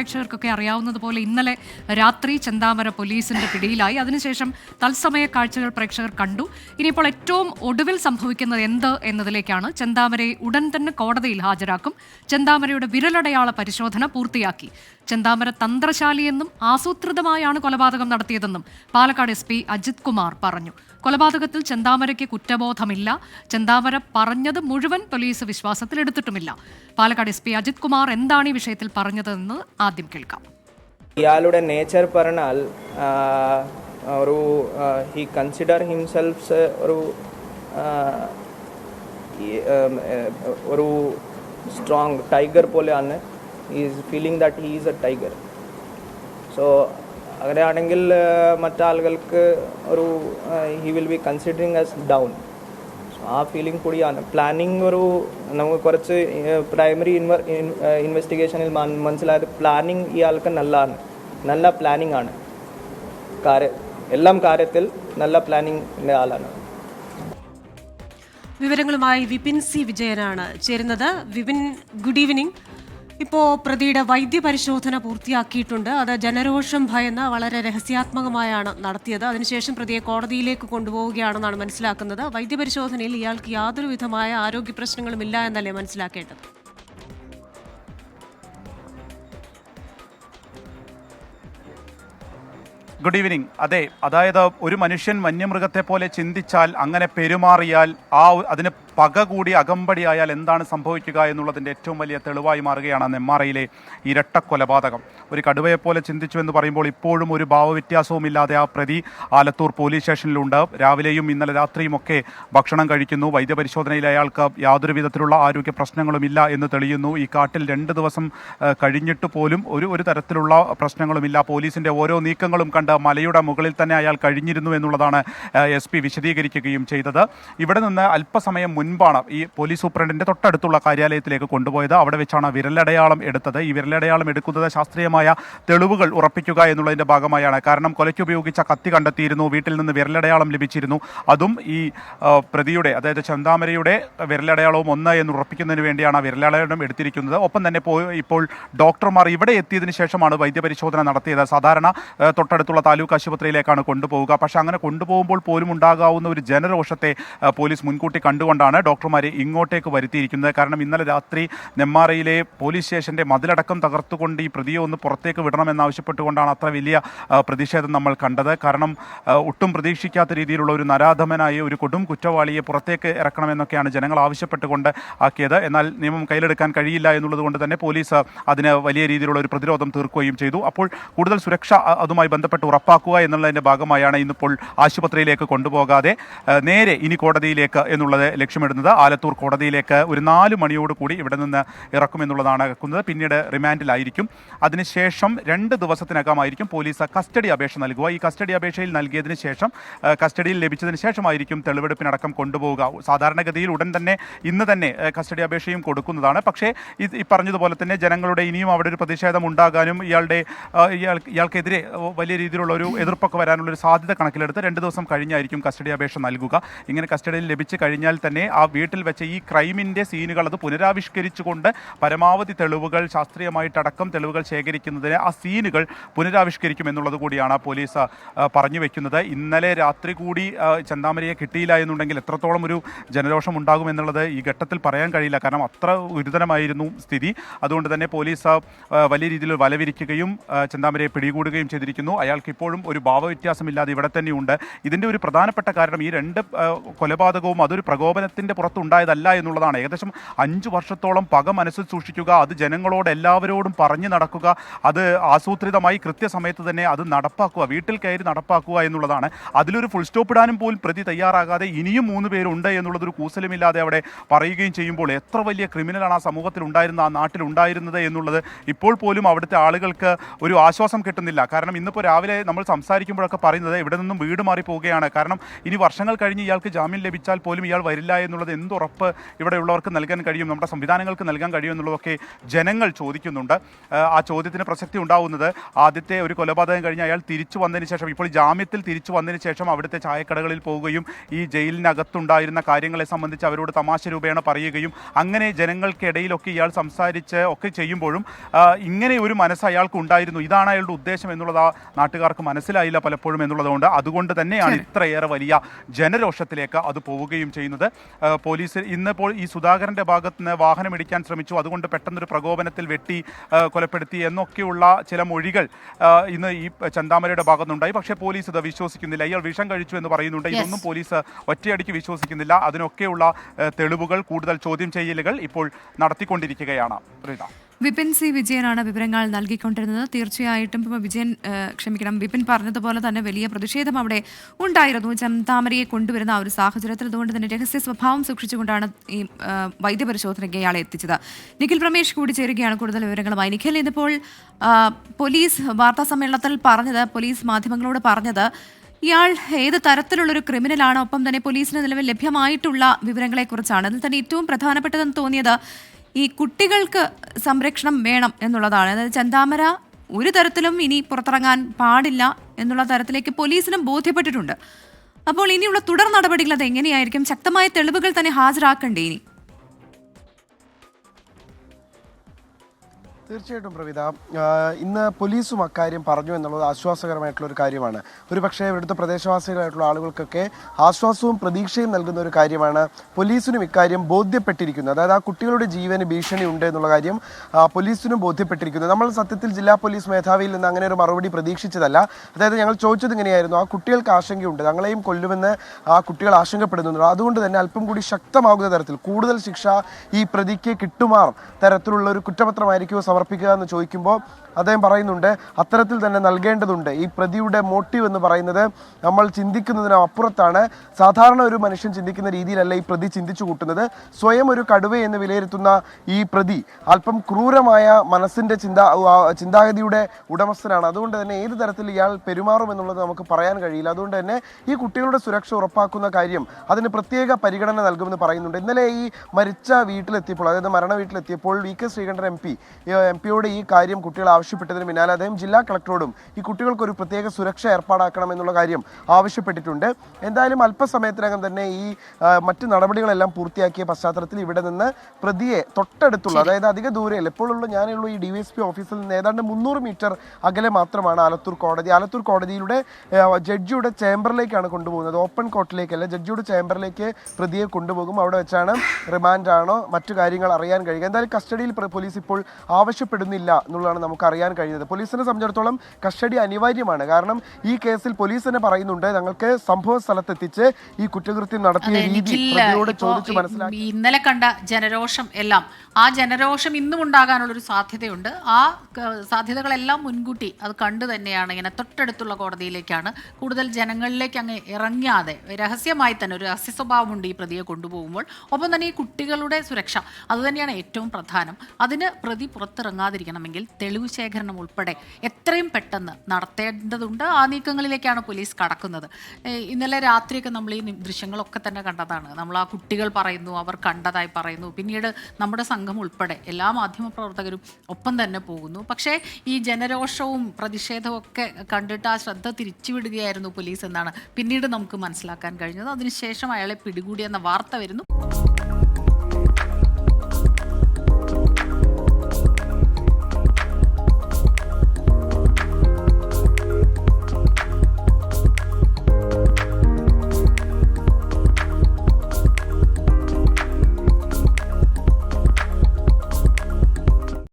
പ്രേക്ഷകർക്കൊക്കെ അറിയാവുന്നതുപോലെ ഇന്നലെ രാത്രി ചെന്താമര പോലീസിന്റെ പിടിയിലായി. അതിനുശേഷം തത്സമയ കാഴ്ചകൾ പ്രേക്ഷകർ കണ്ടു. ഇനിയിപ്പോൾ ഏറ്റവും ഒടുവിൽ സംഭവിക്കുന്നത് എന്ത് എന്നതിലേക്കാണ്. ചെന്താമരയെ ഉടൻ തന്നെ കോടതിയിൽ ഹാജരാക്കും. ചെന്താമരയുടെ വിരലടയാള പരിശോധന പൂർത്തിയാക്കി. ചെന്താമര തന്ത്രശാലിയെന്നും ആസൂത്രിതമായാണ് കൊലപാതകം നടത്തിയതെന്നും പാലക്കാട് എസ് പി അജിത് കുമാർ പറഞ്ഞു. കൊലപാതകത്തിൽ ചെന്താമരയ്ക്ക് കുറ്റബോധമില്ല. ചെന്താമര പറഞ്ഞത് മുഴുവൻ പോലീസ് വിശ്വാസത്തിലെടുത്തിട്ടുമില്ല. പാലക്കാട് എസ് പി അജിത് കുമാർ എന്താണ് ഈ വിഷയത്തിൽ പറഞ്ഞതെന്ന് ആദ്യം കേൾക്കാം. ഇയാളുടെ നേച്ചർ പറഞ്ഞാൽ ഒരു ഹി കൺസിഡർ ഹിംസെൽഫ് ഒരു ഒരു സ്ട്രോങ് ടൈഗർ പോലെയാണ്. Is feeling that he is a tiger so അങ്ങനെയാണെങ്കിൽ മറ്റാളുകൾക്ക് ഒരു he will be considering as down ആ ഫീലിംഗ് കൂടിയാണ്. പ്ലാനിങ് ഒരു നമുക്ക് കുറച്ച് പ്രൈമറി ഇൻവർ ഇൻവെസ്റ്റിഗേഷനിൽ മനസ്സിലായത് പ്ലാനിങ് ഇയാൾക്ക് നല്ലതാണ്. നല്ല പ്ലാനിങ് ആണ്. കാര്യ എല്ലാം കാര്യത്തിൽ നല്ല പ്ലാനിങ്ങിന്റെ ആളാണ്. വിവരങ്ങളുമായി വിപിൻ സി വിജയനാണ് ചേരുന്നത്. വിപിൻ ഗുഡ് ഈവനിങ് ഇപ്പോൾ പ്രതിയുടെ വൈദ്യപരിശോധന പൂർത്തിയാക്കിയിട്ടുണ്ട്. അത് ജനരോഷം ഭയന്ന് വളരെ രഹസ്യാത്മകമായാണ് നടത്തിയത്. അതിനുശേഷം പ്രതിയെ കോടതിയിലേക്ക് കൊണ്ടുപോവുകയാണെന്നാണ് മനസ്സിലാക്കുന്നത്. വൈദ്യപരിശോധനയിൽ ഇയാൾക്ക് യാതൊരു വിധമായ ആരോഗ്യ പ്രശ്നങ്ങളും ഇല്ല എന്നല്ലേ മനസ്സിലാക്കേണ്ടത്? ഗുഡ് ഈവനിങ് അതെ അതായത് ഒരു മനുഷ്യൻ വന്യമൃഗത്തെ പോലെ ചിന്തിച്ചാൽ അങ്ങനെ പെരുമാറിയാൽ ആ അതിന് പക കൂടി അകമ്പടിയായാൽ എന്താണ് സംഭവിക്കുക എന്നുള്ളതിന്റെ ഏറ്റവും വലിയ തെളിവായി മാറുകയാണ് നെമ്മാറയിലെ ഇരട്ട കൊലപാതകം ഒരു കടുവയെപ്പോലെ ചിന്തിച്ചു എന്ന് പറയുമ്പോൾ ഇപ്പോഴും ഒരു ഭാവവ്യത്യാസവുമില്ലാതെ ആ പ്രതി ആലത്തൂർ പോലീസ് സ്റ്റേഷനിലുണ്ട്. രാവിലെയും ഇന്നലെ രാത്രിയുമൊക്കെ ഭക്ഷണം കഴിക്കുന്നു. വൈദ്യപരിശോധനയിൽ അയാൾക്ക് യാതൊരു വിധത്തിലുള്ള ആരോഗ്യ പ്രശ്നങ്ങളുമില്ല എന്ന് തെളിയുന്നു. ഈ കാട്ടിൽ രണ്ട് ദിവസം കഴിഞ്ഞിട്ട് പോലും ഒരു ഒരു തരത്തിലുള്ള പ്രശ്നങ്ങളുമില്ല. പോലീസിന്റെ ഓരോ നീക്കങ്ങളും കണ്ട് മലയുടെ മുകളിൽ തന്നെ അയാൾ കഴിഞ്ഞിരുന്നു എന്നുള്ളതാണ് എസ് പി വിശദീകരിക്കുകയും ചെയ്തത്. ഇവിടെ നിന്ന് അല്പസമയം മുൻപാണ് ഈ പോലീസ് സൂപ്രണ്ടിന്റെ തൊട്ടടുത്തുള്ള കാര്യാലയത്തിലേക്ക് കൊണ്ടുപോയത്. അവിടെ വെച്ചാണ് വിരലടയാളം എടുത്തത്. ഈ വിരലടയാളം എടുക്കുന്നത് ശാസ്ത്രീയമായ തെളിവുകൾ ഉറപ്പിക്കുക എന്നുള്ളതിന്റെ ഭാഗമായാണ്. കാരണം കൊലയ്ക്ക് ഉപയോഗിച്ച കത്തി കണ്ടെത്തിയിരുന്നു വീട്ടിൽ നിന്ന് വിരലടയാളം ലഭിച്ചിരുന്നു. അതും ഈ പ്രതിയുടെ അതായത് ചന്താമരയുടെ വിരലടയാളവും ഒന്ന് എന്ന് ഉറപ്പിക്കുന്നതിന് വേണ്ടിയാണ് ആ വിരലടയാളം എടുത്തിരിക്കുന്നത്. ഒപ്പം തന്നെ ഇപ്പോൾ ഡോക്ടർമാർ ഇവിടെ എത്തിയതിനു ശേഷമാണ് വൈദ്യപരിശോധന നടത്തിയത്. സാധാരണ തൊട്ടടുത്തുള്ള താലൂക്ക് ആശുപത്രിയിലേക്കാണ് കൊണ്ടുപോവുക. പക്ഷേ അങ്ങനെ കൊണ്ടുപോകുമ്പോൾ പോലും ഉണ്ടാകാവുന്ന ഒരു ജനരോഷത്തെ പോലീസ് മുൻകൂട്ടി കണ്ടുകൊണ്ടാണ് ഡോക്ടർമാരെ ഇങ്ങോട്ടേക്ക് വരുത്തിയിരിക്കുന്നത്. കാരണം ഇന്നലെ രാത്രി നെമ്മാറയിലെ പോലീസ് സ്റ്റേഷന്റെ മതിലടക്കം തകർത്തുകൊണ്ട് ഈ പ്രതിയെ ഒന്ന് പുറത്തേക്ക് വിടണമെന്നാവശ്യപ്പെട്ടുകൊണ്ടാണ് അത്ര വലിയ പ്രതിഷേധം നമ്മൾ കണ്ടത്. കാരണം ഒട്ടും പ്രതീക്ഷിക്കാത്ത രീതിയിലുള്ള ഒരു നരാധമനായ ഒരു കൊടും കുറ്റവാളിയെ പുറത്തേക്ക് ഇറക്കണമെന്നൊക്കെയാണ് ജനങ്ങൾ ആവശ്യപ്പെട്ടുകൊണ്ട് ആക്കിയത്. എന്നാൽ നിയമം കയ്യിലെടുക്കാൻ കഴിയില്ല എന്നുള്ളതുകൊണ്ട് തന്നെ പോലീസ് അതിന് വലിയ രീതിയിലുള്ള ഒരു പ്രതിരോധം തീർക്കുകയും ചെയ്തു. അപ്പോൾ കൂടുതൽ സുരക്ഷ അതുമായി ബന്ധപ്പെട്ട് ഉറപ്പാക്കുക എന്നുള്ളതിന്റെ ഭാഗമായാണ് ഇന്നിപ്പോൾ ആശുപത്രിയിലേക്ക് കൊണ്ടുപോകാതെ നേരെ ഇനി കോടതിയിലേക്ക് എന്നുള്ളത് ലക്ഷ്യമിടുന്നത് ആലത്തൂർ കോടതിയിലേക്ക് ഒരു നാല് മണിയോട് കൂടി ഇവിടെ നിന്ന് ഇറക്കുമെന്നുള്ളതാണ് കേൾക്കുന്നത് പിന്നീട് റിമാൻഡിലായിരിക്കും. അതിനുശേഷം രണ്ട് ദിവസത്തിനകമായിരിക്കും പോലീസ് കസ്റ്റഡി അപേക്ഷ നൽകുക. ഈ കസ്റ്റഡി അപേക്ഷയിൽ നൽകിയതിന് ശേഷം കസ്റ്റഡിയിൽ ലഭിച്ചതിന് ശേഷമായിരിക്കും തെളിവെടുപ്പിനടക്കം കൊണ്ടുപോവുക. സാധാരണഗതിയിൽ ഉടൻ തന്നെ ഇന്ന് തന്നെ കസ്റ്റഡി അപേക്ഷയും കൊടുക്കുന്നതാണ്. പക്ഷേ ഈ പറഞ്ഞതുപോലെ തന്നെ ജനങ്ങളുടെ ഇനിയും അവിടെ ഒരു പ്രതിഷേധം ഉണ്ടാകാനും ഇയാളുടെ ഇയാൾ ഇയാൾക്കെതിരെ വലിയ രീതിയിലുള്ള ഒരു എതിർപ്പൊക്കെ വരാനുള്ള ഒരു സാധ്യത കണക്കിലെടുത്ത് രണ്ട് ദിവസം കഴിഞ്ഞായിരിക്കും കസ്റ്റഡി അപേക്ഷ നൽകുക. ഇങ്ങനെ കസ്റ്റഡിയിൽ ലഭിച്ചു കഴിഞ്ഞാൽ തന്നെ ആ വീട്ടിൽ വെച്ച ഈ ക്രൈമിന്റെ സീനുകൾ അത് പുനരാവിഷ്കരിച്ചുകൊണ്ട് പരമാവധി തെളിവുകൾ ശാസ്ത്രീയമായിട്ടടക്കം തെളിവുകൾ ശേഖരിക്കുന്നതിന് ആ സീനുകൾ പുനരാവിഷ്കരിക്കും എന്നുള്ളത് കൂടിയാണ് പോലീസ് പറഞ്ഞു വെക്കുന്നത്. ഇന്നലെ രാത്രി കൂടി ചെന്താമരയെ കിട്ടിയില്ല എന്നുണ്ടെങ്കിൽ എത്രത്തോളം ഒരു ജനരോഷം ഉണ്ടാകും എന്നുള്ളത് ഈ ഘട്ടത്തിൽ പറയാൻ കഴിയില്ല. കാരണം അത്ര ഗുരുതരമായിരുന്നു സ്ഥിതി. അതുകൊണ്ട് തന്നെ പോലീസ് വലിയ രീതിയിൽ വലവിരിക്കുകയും ചന്താമരയെ പിടികൂടുകയും ചെയ്തിരിക്കുന്നു. അയാൾക്ക് ഇപ്പോഴും ഒരു ഭാവവ്യത്യാസമില്ലാതെ ഇവിടെ തന്നെയുണ്ട്. ഇതിന്റെ ഒരു പ്രധാനപ്പെട്ട കാരണം ഈ രണ്ട് കൊലപാതകവും അതൊരു പ്രകോപനത്തിന്റെ പുറത്തുണ്ടായതല്ല എന്നുള്ളതാണ്. ഏകദേശം അഞ്ച് വർഷത്തോളം പക മനസ്സിൽ സൂക്ഷിക്കുക അത് ജനങ്ങളോട് എല്ലാവരോടും പറഞ്ഞു നടക്കുക അത് ആസൂത്രിതമായി കൃത്യസമയത്ത് തന്നെ അത് നടപ്പാക്കുക വീട്ടിൽ കയറി നടപ്പാക്കുക എന്നുള്ളതാണ്. അതിലൊരു ഫുൾ സ്റ്റോപ്പ് ഇടാനും പോലും പ്രതി തയ്യാറാകാതെ ഇനിയും മൂന്ന് പേരുണ്ട് എന്നുള്ളതൊരു കൂസലുമില്ലാതെ അവിടെ പറയുകയും ചെയ്യുമ്പോൾ എത്ര വലിയ ക്രിമിനലാണ് ആ സമൂഹത്തിൽ ഉണ്ടായിരുന്ന ആ നാട്ടിൽ ഉണ്ടായിരുന്നത് എന്നുള്ളത് ഇപ്പോൾ പോലും അവിടുത്തെ ആളുകൾക്ക് ഒരു ആശ്വാസം കിട്ടുന്നില്ല. കാരണം ഇന്നിപ്പോൾ രാവിലെ നമ്മൾ സംസാരിക്കുമ്പോഴൊക്കെ പറയുന്നത് ഇവിടെ നിന്നും വീട് മാറി പോവുകയാണ് കാരണം ഇനി വർഷങ്ങൾ കഴിഞ്ഞ് ഇയാൾക്ക് ജാമ്യം ലഭിച്ചാൽ പോലും ഇയാൾ വരില്ല എന്നുള്ളത് എന്തുറപ്പ് ഇവിടെയുള്ളവർക്ക് നൽകാൻ കഴിയും നമ്മുടെ സംവിധാനങ്ങൾക്ക് നൽകാൻ കഴിയും എന്നുള്ളതൊക്കെ ജനങ്ങൾ ചോദിക്കുന്നുണ്ട്. ആ ചോദ്യത്തിന് പ്രസക്തി ഉണ്ടാവുന്നത് ആദ്യത്തെ ഒരു കൊലപാതകം കഴിഞ്ഞ് അയാൾ തിരിച്ചു വന്നതിന് ശേഷം ഇപ്പോൾ ജാമ്യത്തിൽ തിരിച്ചു വന്നതിന് ശേഷം അവിടുത്തെ ചായക്കടകളിൽ പോവുകയും ഈ ജയിലിനകത്തുണ്ടായിരുന്ന കാര്യങ്ങളെ സംബന്ധിച്ച് അവരോട് തമാശ രൂപേണ പറയുകയും അങ്ങനെ ജനങ്ങൾക്കിടയിലൊക്കെ ഇയാൾ സംസാരിച്ച് ഒക്കെ ചെയ്യുമ്പോഴും ഇങ്ങനെ ഒരു മനസ്സ് അയാൾക്ക് ഉണ്ടായിരുന്നു. ഇതാണ് അയാളുടെ ഉദ്ദേശം എന്നുള്ളത് ആ നാട്ടുകാർക്ക് മനസ്സിലായില്ല പലപ്പോഴും എന്നുള്ളതുകൊണ്ട്. അതുകൊണ്ട് തന്നെയാണ് ഇത്രയേറെ വലിയ ജനരോഷത്തിലേക്ക് അത് പോവുകയും ചെയ്യുന്നത്. പോലീസ് ഇന്നിപ്പോൾ ഈ സുധാകരന്റെ ഭാഗത്ത് നിന്ന് വാഹനം ഇടിക്കാൻ ശ്രമിച്ചു. അതുകൊണ്ട് പെട്ടെന്നൊരു പ്രകോപനത്തിൽ വെട്ടി കൊലപ്പെടുത്തി എന്നൊക്കെയുള്ള ചില മൊഴികൾ ഇന്ന് ഈ ചന്താമരയുടെ ഭാഗത്തുനിന്നുണ്ടായി. പക്ഷേ പോലീസ് ഇത് വിശ്വസിക്കുന്നില്ല. ഇയാൾ വിഷം കഴിച്ചു എന്ന് പറയുന്നുണ്ട്. ഇതൊന്നും പോലീസ് ഒറ്റയടിക്ക് വിശ്വസിക്കുന്നില്ല. അതിനൊക്കെയുള്ള തെളിവുകൾ കൂടുതൽ ചോദ്യം ചെയ്യലുകൾ ഇപ്പോൾ നടത്തിക്കൊണ്ടിരിക്കുകയാണ്. വിപിൻ സി വിജയനാണ് വിവരങ്ങൾ നൽകിക്കൊണ്ടിരുന്നത്. തീർച്ചയായിട്ടും വിജയൻ ക്ഷമിക്കണം വിപിൻ പറഞ്ഞതുപോലെ തന്നെ വലിയ പ്രതിഷേധം അവിടെ ഉണ്ടായിരുന്നു. ചെന്താമരയെ കൊണ്ടുവരുന്ന ആ ഒരു സാഹചര്യത്തിൽ അതുകൊണ്ട് തന്നെ രഹസ്യ സ്വഭാവം സൂക്ഷിച്ചുകൊണ്ടാണ് ഈ വൈദ്യപരിശോധനയ്ക്ക് ഇയാളെ എത്തിച്ചത്. നിഖിൽ പ്രമേഷ് കൂടി ചേരുകയാണ് കൂടുതൽ വിവരങ്ങളുമായി. നിഖിൽ ഇതിപ്പോൾ പോലീസ് വാർത്താ സമ്മേളനത്തിൽ പറഞ്ഞത് പോലീസ് മാധ്യമങ്ങളോട് പറഞ്ഞത് ഇയാൾ ഏത് തരത്തിലുള്ളൊരു ക്രിമിനലാണ് ഒപ്പം തന്നെ പോലീസിന് നിലവിൽ ലഭ്യമായിട്ടുള്ള വിവരങ്ങളെക്കുറിച്ചാണ്. അതിൽ തന്നെ ഏറ്റവും പ്രധാനപ്പെട്ടതെന്ന് തോന്നിയത് ഈ കുട്ടികൾക്ക് സംരക്ഷണം വേണം എന്നുള്ളതാണ്. അതായത് ചന്താമര ഒരു തരത്തിലും ഇനി പുറത്തിറങ്ങാൻ പാടില്ല എന്നുള്ള തരത്തിലേക്ക് പോലീസിനും ബോധ്യപ്പെട്ടിട്ടുണ്ട്. അപ്പോൾ ഇനിയുള്ള തുടർ നടപടികൾ അത് എങ്ങനെയായിരിക്കും ശക്തമായ തെളിവുകൾ തന്നെ ഹാജരാക്കണ്ടേ ഇനി? തീർച്ചയായിട്ടും പ്രവിത. ഇന്ന് പോലീസും അക്കാര്യം പറഞ്ഞു എന്നുള്ളത് ആശ്വാസകരമായിട്ടുള്ള ഒരു കാര്യമാണ്. ഒരു പക്ഷേ ഇവിടുത്തെ പ്രദേശവാസികളായിട്ടുള്ള ആളുകൾക്കൊക്കെ ആശ്വാസവും പ്രതീക്ഷയും നൽകുന്ന ഒരു കാര്യമാണ് പോലീസിനും ഇക്കാര്യം ബോധ്യപ്പെട്ടിരിക്കുന്നത്. അതായത് ആ കുട്ടികളുടെ ജീവന് ഭീഷണി ഉണ്ട് എന്നുള്ള കാര്യം പോലീസിനും ബോധ്യപ്പെട്ടിരിക്കുന്നു. നമ്മൾ സത്യത്തിൽ ജില്ലാ പോലീസ് മേധാവിയിൽ നിന്ന് അങ്ങനെ ഒരു മറുപടി പ്രതീക്ഷിച്ചതല്ല. അതായത് ഞങ്ങൾ ചോദിച്ചത് ഇങ്ങനെയായിരുന്നു ആ കുട്ടികൾക്ക് ആശങ്കയുണ്ട് തങ്ങളെയും കൊല്ലുമെന്ന് ആ കുട്ടികൾ ആശങ്കപ്പെടുന്നുണ്ട്. അതുകൊണ്ട് തന്നെ അല്പം കൂടി ശക്തമാകുന്ന തരത്തിൽ കൂടുതൽ ശിക്ഷ ഈ പ്രതിക്ക് കിട്ടുമാർ തരത്തിലുള്ള ഒരു കുറ്റപത്രമായിരിക്കുമോ സമർപ്പിക്കുക എന്ന് ചോദിക്കുമ്പോൾ അദ്ദേഹം പറയുന്നുണ്ട് അത്തരത്തിൽ തന്നെ നൽകേണ്ടതുണ്ട്. ഈ പ്രതിയുടെ മോട്ടീവ് എന്ന് പറയുന്നത് നമ്മൾ ചിന്തിക്കുന്നതിന് അപ്പുറത്താണ്. സാധാരണ ഒരു മനുഷ്യൻ ചിന്തിക്കുന്ന രീതിയിലല്ല ഈ പ്രതി ചിന്തിച്ചു കൂട്ടുന്നത്. സ്വയം ഒരു കടുവ എന്ന് വിലയിരുത്തുന്ന ഈ പ്രതി അല്പം ക്രൂരമായ മനസ്സിന്റെ ചിന്താ ചിന്താഗതിയുടെ ഉടമസ്ഥനാണ്. അതുകൊണ്ട് തന്നെ ഏത് തരത്തിൽ ഇയാൾ പെരുമാറും എന്നുള്ളത് നമുക്ക് പറയാൻ കഴിയില്ല. അതുകൊണ്ട് തന്നെ ഈ കുട്ടികളുടെ സുരക്ഷ ഉറപ്പാക്കുന്ന കാര്യം അതിന് പ്രത്യേക പരിഗണന നൽകുമെന്ന് പറയുന്നുണ്ട്. ഇന്നലെ ഈ മരിച്ച വീട്ടിലെത്തിയപ്പോൾ അതായത് മരണ വീട്ടിലെത്തിയപ്പോൾ V K Sreekandan M P M പിയോട് ഈ കാര്യം കുട്ടികൾ ആവശ്യപ്പെട്ടതിന് പിന്നാലെ അദ്ദേഹം ജില്ലാ കളക്ടറോടും ഈ കുട്ടികൾക്ക് ഒരു പ്രത്യേക സുരക്ഷ ഏർപ്പാടാക്കണം എന്നുള്ള കാര്യം ആവശ്യപ്പെട്ടിട്ടുണ്ട്. എന്തായാലും അല്പസമയത്തിനകം തന്നെ ഈ മറ്റ് നടപടികളെല്ലാം പൂർത്തിയാക്കിയ പശ്ചാത്തലത്തിൽ ഇവിടെ നിന്ന് പ്രതിയെ തൊട്ടടുത്തുള്ള അതായത് അധിക ദൂരെയല്ല എപ്പോഴുള്ള ഞാനുള്ള ഈ ഡി എസ് പി ഓഫീസിൽ നിന്ന് ഏതാണ്ട് മുന്നൂറ് മീറ്റർ അകലെ മാത്രമാണ് ആലത്തൂർ കോടതി. ആലത്തൂർ കോടതിയുടെ ജഡ്ജിയുടെ ചേംബറിലേക്കാണ് കൊണ്ടുപോകുന്നത്. ഓപ്പൺ കോർട്ടിലേക്കല്ല ജഡ്ജിയുടെ ചേംബറിലേക്ക് പ്രതിയെ കൊണ്ടുപോകും. അവിടെ വെച്ചാണ് റിമാൻഡ് ആണോ മറ്റു കാര്യങ്ങൾ അറിയാൻ കഴിയുക. എന്തായാലും കസ്റ്റഡിയിൽ പോലീസ് ഇപ്പോൾ ആവശ്യപ്പെടുന്നില്ല എന്നുള്ളതാണ് നമുക്ക് അറിയാൻ കഴിഞ്ഞത് പോലീസിനെ സംബന്ധിച്ചിടത്തോളം കസ്റ്റഡി അനിവാര്യമാണ്. കാരണം ഈ കേസിൽ പോലീസ് തന്നെ പറയുന്നുണ്ട് ഞങ്ങൾക്ക് സംഭവ സ്ഥലത്തെത്തിച്ച് ഈ കുറ്റകൃത്യം നടത്തിയ രീതി ചോദിച്ച് മനസ്സിലാക്കി. ഇന്നലെ കണ്ട ജനരോഷം എല്ലാം ആ ജനരോഷം ഇന്നും ഉണ്ടാകാനുള്ള ഒരു സാധ്യതയുണ്ട്. ആ സാധ്യതകളെല്ലാം മുൻകൂട്ടി അത് കണ്ടു തന്നെയാണ്. ഇങ്ങനെ തൊട്ടടുത്തുള്ള കോടതിയിലേക്കാണ് കൂടുതൽ ജനങ്ങളിലേക്ക് അങ്ങ് ഇറങ്ങാതെ രഹസ്യമായി തന്നെ ഒരു രഹസ്യ സ്വഭാവമുണ്ട് ഈ പ്രതിയെ കൊണ്ടുപോകുമ്പോൾ. ഒപ്പം തന്നെ ഈ കുട്ടികളുടെ സുരക്ഷ അതുതന്നെയാണ് ഏറ്റവും പ്രധാനം. അതിന് പ്രതി പുറത്തിറങ്ങാതിരിക്കണമെങ്കിൽ തെളിവ് ശേഖരണം ഉൾപ്പെടെ എത്രയും പെട്ടെന്ന് നടത്തേണ്ടതുണ്ട്. ആ നീക്കങ്ങളിലേക്കാണ് പോലീസ് കടക്കുന്നത്. ഇന്നലെ രാത്രിയൊക്കെ നമ്മൾ ഈ ദൃശ്യങ്ങളൊക്കെ തന്നെ കണ്ടതാണ്. നമ്മൾ ആ കുട്ടികൾ പറയുന്നു അവർ കണ്ടതായി പറയുന്നു. പിന്നീട് നമ്മുടെ സംഘം ഉൾപ്പെടെ എല്ലാ മാധ്യമ പ്രവർത്തകരും ഒപ്പം തന്നെ പോകുന്നു. പക്ഷേ ഈ ജനരോഷവും പ്രതിഷേധവും ഒക്കെ കണ്ടിട്ട് ആ ശ്രദ്ധ തിരിച്ചുവിടുകയായിരുന്നു പോലീസ് എന്നാണ് പിന്നീട് നമുക്ക് മനസ്സിലാക്കാൻ കഴിഞ്ഞത്. അതിനുശേഷം അയാളെ പിടികൂടിയെന്ന വാർത്ത വരുന്നു.